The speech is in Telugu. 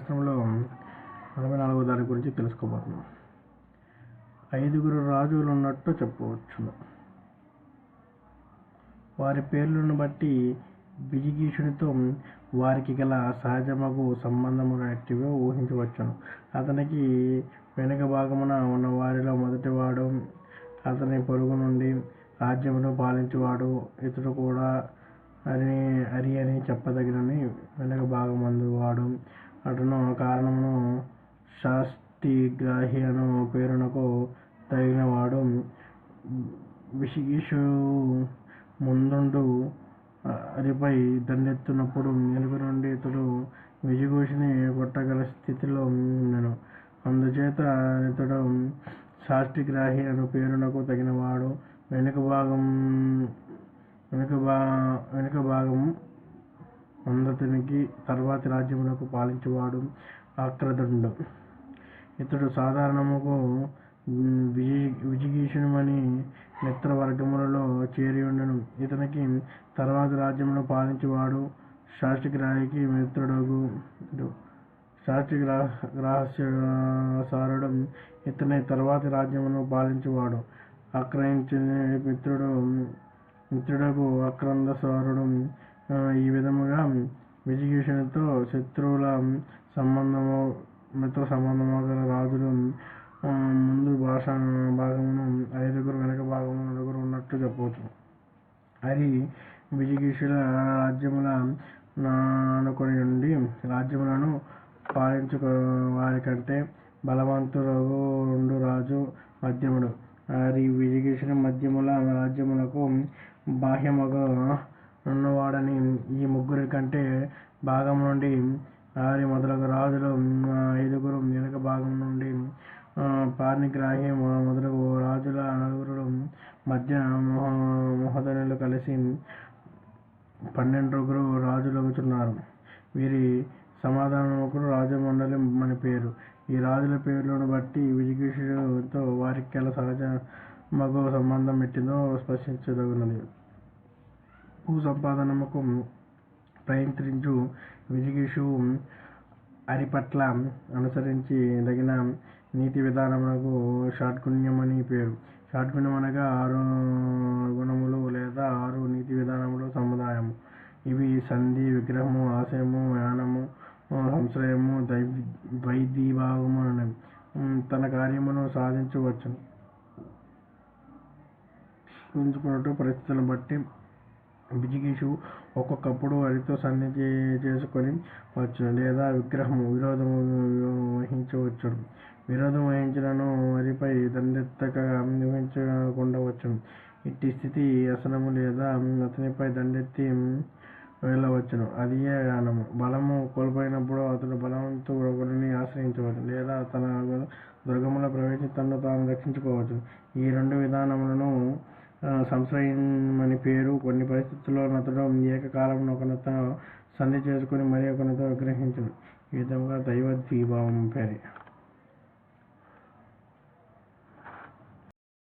శాస్త్రంలో నలభై నాలుగో దాని గురించి తెలుసుకోబోతున్నాం. ఐదుగురు రాజులు ఉన్నట్టు చెప్పవచ్చును. వారి పేర్లను బట్టి బిజిగీషునితో వారికి గల సహజమగు సంబంధములటివో ఊహించవచ్చును. అతనికి వెనుక భాగమున ఉన్న వారిలో మొదటివాడు అతని పొరుగు నుండి రాజ్యమును పాలించేవాడు ఇతడు కూడా అని అరి అని చెప్పదగినని వెనుక భాగమందు వాడు అతను కారణమును శాస్తిగ్రాహి అను పేరునకు తగినవాడు. విషిగీషు ముందుండు అరిపై దండెత్తునప్పుడు వెనుక నుండి ఇతడు విజిగూషిని కొట్టగల స్థితిలో ఉండెను అందుచేత ఇతడు శాస్త్రిగ్రాహి అను పేరునకు తగినవాడు. వెనుక భాగం వెనుక భా వెనుక భాగం అందతనికి తర్వాతి రాజ్యమునకు పాలించేవాడు ఆక్రదుండు ఇతడు సాధారణముకు విజిగీషణమని విజిగీషుమని మిత్రవర్గములలో చేరి ఉండను ఇతనికి తర్వాత రాజ్యమును పాలించేవాడు శాస్త్రిగ్రాహికి మిత్రుడగు శాస్త్రిగ్రా గ్రాహసారుడు ఇతని తర్వాతి రాజ్యమును పాలించేవాడు. ఆక్రయించిన మిత్రుడు మిత్రుడకు అక్రందసారుడు ఈ విధముగా విజిగీషునితో శత్రువుల సంబంధము మిత్ర సంబంధము గల రాజులు ముందు భాష భాగమును ఐదుగురు వెనక భాగమును నలుగురు ఉన్నట్టు చెప్పవచ్చు. అది విజిగీషుల రాజ్యముల అనుకొని ఉండి రాజ్యములను పాలించుకో వారికంటే బలవంతుడు రెండు రాజు మధ్యముడు అది విజిగీషుని మధ్యముల రాజ్యములకు బాహ్యముగా ఉన్నవాడని ఈ ముగ్గురి కంటే భాగం నుండి ఆరి మొదలగు రాజులు ఐదుగురు వెనుక భాగం నుండి పార్నిగ్రాహి మొదలగు రాజుల నలుగురు మధ్య మహోదనులు కలిసి పన్నెండుగురు రాజులవుతున్నారు వీరి సమాధానముకు రాజమండలి అని పేరు. ఈ రాజుల పేర్లను బట్టి విజిగీషుడితో వారికి గల సహజ మగ సంబంధం ఎట్టిదో స్పష్టించదగినది భూ సంపాదనముకు ప్రయత్నించు విజిగీషు అరిపట్ల అనుసరించి తగిన నీతి విధానమునకు షాట్గుణ్యమని పేరు. షాట్గుణ్యం అనగా ఆరు గుణములు లేదా ఆరు నీతి విధానములు సముదాయము. ఇవి సంధి విగ్రహము ఆశయము యానము సంశ్రయము దై ద్వైదీభావము తన కార్యమును సాధించవచ్చును. ఎంచుకున్నట్టు పరిస్థితులను బట్టి బిజిగీషు ఒక్కొక్కప్పుడు వారితో సన్ని చేసుకొని వచ్చును లేదా విగ్రహము విరోధము వహించవచ్చును. విరోధం వహించినను వారిపై దండెత్తక నిర్వహించకుండా వచ్చును. ఇట్టి స్థితి అసనము లేదా అతనిపై దండెత్తి వెళ్ళవచ్చును. అది యానము బలము కోల్పోయినప్పుడు అతడు బలవంతుడు ఒకరిని ఆశ్రయించవచ్చు లేదా తన దుర్గములో ప్రవేశించి తను తాను రక్షించుకోవచ్చు. ఈ రెండు విధానములను సంశ్రయమని పేరు కొన్ని పరిస్థితుల్లో అతడు ఏకకాలంలో ఒకరితో సంధి చేసుకుని మరి ఒకరితో విగ్రహించను ఈ విధంగా దైవ ద్వీభావం పేరు